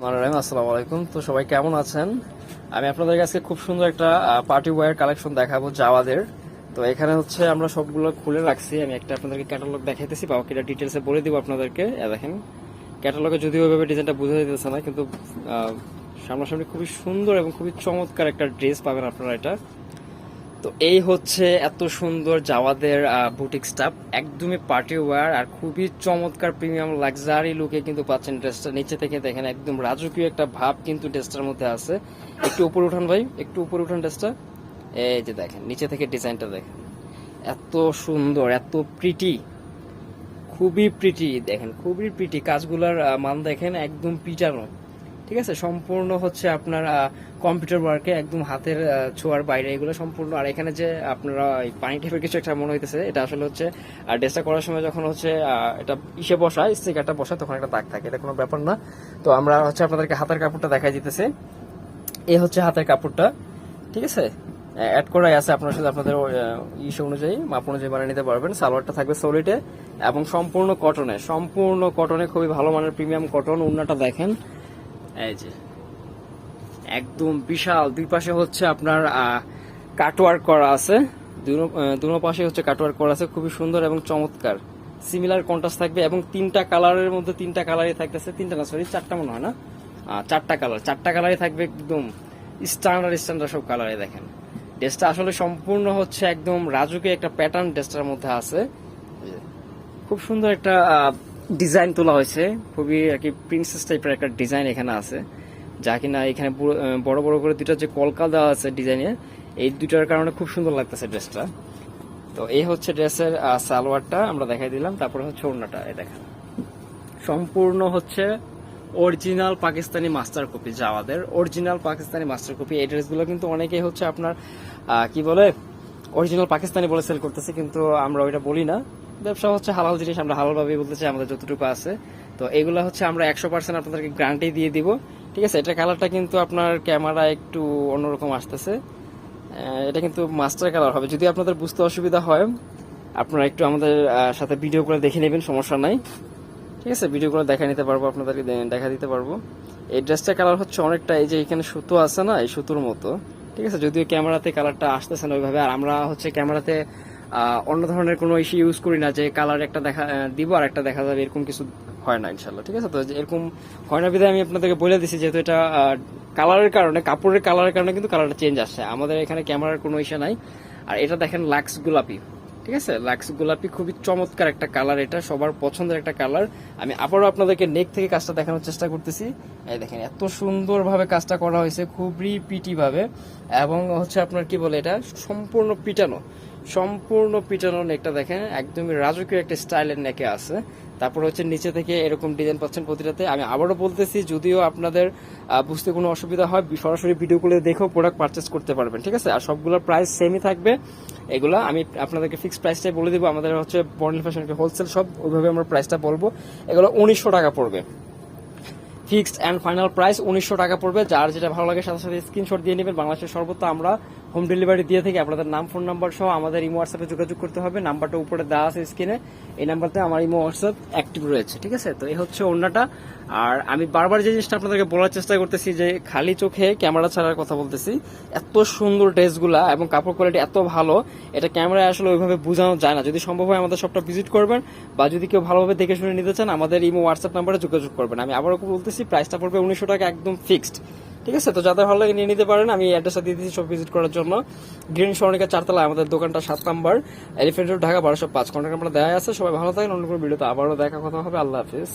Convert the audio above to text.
মানারাইম আসসালামু আলাইকুম। তো সবাই কেমন আছেন? আমি আপনাদের কাছে খুব সুন্দর একটা পার্টি ওয়্যার কালেকশন দেখাবো জাওয়াদের। তো এখানে হচ্ছে আমরা সবগুলো খুলে রাখছি। আমি একটা আপনাদেরকে ক্যাটালগ দেখাইতেছি বা বাকিটা ডিটেলসে বলে দিব আপনাদেরকে। দেখেন ক্যাটালগে যদিও ওইভাবে ডিজাইনটা বুঝে দিতেছে না, কিন্তু সামনাসামনি খুবই সুন্দর এবং খুবই চমৎকার একটা ড্রেস পাবেন আপনারা এটা। তো এই হচ্ছে এত সুন্দর জাওয়াদের বুটিক স্টাফ একদমই পার্টি ওয়ার আর খুবই চমৎকার প্রিমিয়াম লাক্সারি লুকে কিন্তু পাচ্ছেন ড্রেসটা নিচে থেকে দেখেন একদম রাজকীয় একটা ভাব কিন্তু ড্রেসটার মধ্যে আছে। একটু উপরে উঠান ভাই, একটু উপরে উঠান ড্রেসটা এই যে দেখেন, নিচে থেকে ডিজাইনটা দেখেন। এত সুন্দর, এত প্রিটি খুবই প্রিটি দেখেন, খুবই প্রিটি কাজগুলার মান দেখেন একদম পিটানো। ঠিক আছে, সম্পূর্ণ হচ্ছে আপনার কম্পিউটার ওয়ার্কে একদম হাতের ছোঁয়ার বাইরে এগুলো সম্পূর্ণ। আর এখানে যে আপনারা পানি টাইপের কিছু একটা মনে হইতেছে, এটা আসলে হচ্ছে আর ড্রেসটা করার সময় যখন হচ্ছে এটা ইসে বসায় স্টিকারটা বসায়, তখন একটা দাগ থাকে, এটা কোনো ব্যাপার না। তো আমরা হচ্ছে আপনাদেরকে হাতের কাপড়টা দেখাই দিতেছে। এই হচ্ছে হাতের কাপড়টা, ঠিক আছে? অ্যাড করাই আছে আপনার সাথে, আপনাদের ইস্যু অনুযায়ী, মাপ অনুযায়ী বানিয়ে নিতে পারবেন। সালোয়ারটা থাকবে সলিডে এবং সম্পূর্ণ কটনে সম্পূর্ণ কটনে খুবই ভালো মানের প্রিমিয়াম কটন উন্নাটা দেখেন। এই যে, একদম বিশাল। দুই পাশে হচ্ছে আপনার কাটওয়ার্ক করা আছে। দুনো পাশে হচ্ছে কাটওয়ার্ক করা আছে। খুবই সুন্দর এবং চমৎকার। সিমিলার কন্ট্রাস্ট থাকবে এবং তিনটা কালারের মধ্যে তিনটা কালারই থাকতেছে। তিনটা না সরি চারটা মনে হয় না? চারটা কালার চারটা কালারই থাকবে একদম স্ট্যান্ডার্ড স্ট্যান্ডার্ড সব কালারে দেখেন। ড্রেসটা আসলে সম্পূর্ণ হচ্ছে একদম রাজুকে একটা প্যাটার্ন ড্রেসটার মধ্যে আছে। খুব সুন্দর একটা ডিজাইন তোলা হয়েছে। খুবই আর কি প্রিন্সেস টাইপের একটা ডিজাইন এখানে আছে। যা কিনা এখানে বড় বড় করে দুটো যে কলকা দেওয়া আছে ডিজাইনে, এই দুটার কারণে খুব সুন্দর লাগতেছে ড্রেসটা তো এই হচ্ছে ড্রেসের সালোয়ারটা, আমরা দেখাই দিলাম। তারপরে হচ্ছে ওড়নাটা, এই দেখেন। সম্পূর্ণ হচ্ছে অরিজিনাল পাকিস্তানি মাস্টার কপি জাওয়াদের অরিজিনাল পাকিস্তানি মাস্টার কপি এই ড্রেসগুলো কিন্তু অনেকেই হচ্ছে আপনার কি বলে অরিজিনাল পাকিস্তানি বলে সেল করতেছে, কিন্তু আমরা ওইটা বলি না। ব্যবসা হচ্ছে হালাল জিনিস, আমরা হালাল ভাবে বলতে চাই, আমাদের যতটুকু আছে। তো এগুলো হচ্ছে আমরা একশো পার্সেন্ট আপনাদেরকে গ্যারান্টি দিয়ে দিব। ঠিক আছে, এটা কালারটা কিন্তু আপনার ক্যামেরা একটু অন্যরকম আসতেছে। এটা কিন্তু মাস্টার কালার হবে। যদি আপনাদের বুঝতে অসুবিধা হয়, আপনারা একটু আমাদের সাথে ভিডিও করে দেখে নেবেন, সমস্যা নাই। ঠিক আছে ভিডিও করে দেখা নিতে পারব, আপনাদেরকে দেখা দিতে পারব। এই ড্রেসটার কালার হচ্ছে অনেকটা, এই যে এখানে সুতো আছে না, এই সুতোর মতো। ঠিক আছে, যদিও ক্যামেরাতে কালারটা আসতেছে না ওইভাবে, আর আমরা হচ্ছে ক্যামেরাতে অন্য ধরনের কোনো ইস্যু ইউজ করি না যে কালার একটা দেখা দিব আর একটা দেখা যাবে, এরকম কিছু হয় না ইনশাল্লাহ ঠিক আছে? তো এরকম হয় না বিধায় আমি আপনাদেরকে বলে দিছি যেহেতু এটা কালারের কারণে, কাপড়ের কালারের কারণে কিন্তু কালারটা চেঞ্জ আসছে। আমাদের এখানে ক্যামেরার কোনো ইস্যু নাই। আর এটা দেখেন লাক্স গোলাপি, ঠিক আছে? লাক্স গোলাপি খুবই চমৎকার একটা কালার এটা, সবার পছন্দের একটা কালার আমি আবারও আপনাদেরকে নেক থেকে কাজটা দেখানোর চেষ্টা করতেছি। এই দেখেন, এত সুন্দরভাবে কাজটা করা হয়েছে, খুবই পিটি ভাবে এবং হচ্ছে আপনার কি বলে এটা, সম্পূর্ণ পিটানো। সম্পূর্ণ পিটানো নেকটা দেখেন, একদমই রাজকীয় একটা স্টাইলের নেকে আছে। তারপর হচ্ছে নিচে থেকে এরকম ডিজাইন পাচ্ছেন প্রতিটাতে। আমি আবারও বলতেছি, যদিও আপনাদের বুঝতে কোনো অসুবিধা হয় সরাসরি ভিডিও করে দেখেও প্রোডাক্ট পারচেস করতে পারবেন, ঠিক আছে? আর সবগুলোর প্রাইস সেমই থাকবে। এগুলা আমি আপনাদেরকে ফিক্স প্রাইসটাই বলে দিব। আমাদের হচ্ছে বর্ণিল ফ্যাশন হোলসেল সব ওইভাবে আমরা প্রাইসটা বলব। এগুলো উনিশশো টাকা পড়বে। ফিক্সড অ্যান্ড ফাইনাল প্রাইস উনিশশো টাকা পড়বে। যার যেটা ভালো লাগে, সাথে সাথে স্ক্রিনশট দিয়ে নেবেন। বাংলাদেশের সর্বত্র আমরা হোম ডেলিভারি দিয়ে থাকি, আপনাদের নাম, ফোন নাম্বার সহ আমাদের ইমো হোয়াটসঅ্যাপে যোগাযোগ করতে হবে। নাম্বারটা উপরে দেওয়া আছে স্ক্রিনে। এই নাম্বারতে আমার ইমো হোয়াটসঅ্যাপ অ্যাক্টিভ রয়েছে, ঠিক আছে? তো এই হচ্ছে অন্যটা আর আমি বারবার যে জিনিসটা আপনাদেরকে বলার চেষ্টা করতেছি যে খালি চোখে ক্যামেরা ছাড়ার কথা বলতেছি, এত সুন্দর ড্রেসগুলা এবং কাপড় কোয়ালিটি এত ভালো, এটা ক্যামেরায় আসলে ওইভাবে বোঝানো যায় না। যদি সম্ভব হয় আমাদের সবটা ভিজিট করবেন বা যদি কেউ ভালোভাবে দেখে শুনে নিতে চান, আমাদের ইমো হোয়াটসঅ্যাপ নাম্বারে যোগাযোগ করবেন। আমি আবারও বলতেছি প্রাইসটা পড়বে উনিশশো টাকা একদম ফিক্সড ঠিক আছে? তো যাদের ভালো লাগে নিয়ে নিতে পারেন। আমি অ্যাড্রেসটা দিয়ে দিচ্ছি সব ভিজিট করার জন্য। গ্রিন সরণিকা চারতলায় আমাদের দোকানটা সাত নাম্বার। এলিফেন্ট রোড, ঢাকা বারোশো পাঁচ। ঘণ্টা নাম্বার দেওয়া আছে। সবাই ভালো থাকেন। অন্য কোনো ভিডিওতে আবারও দেখা, কথা হবে। আল্লাহ হাফিজ।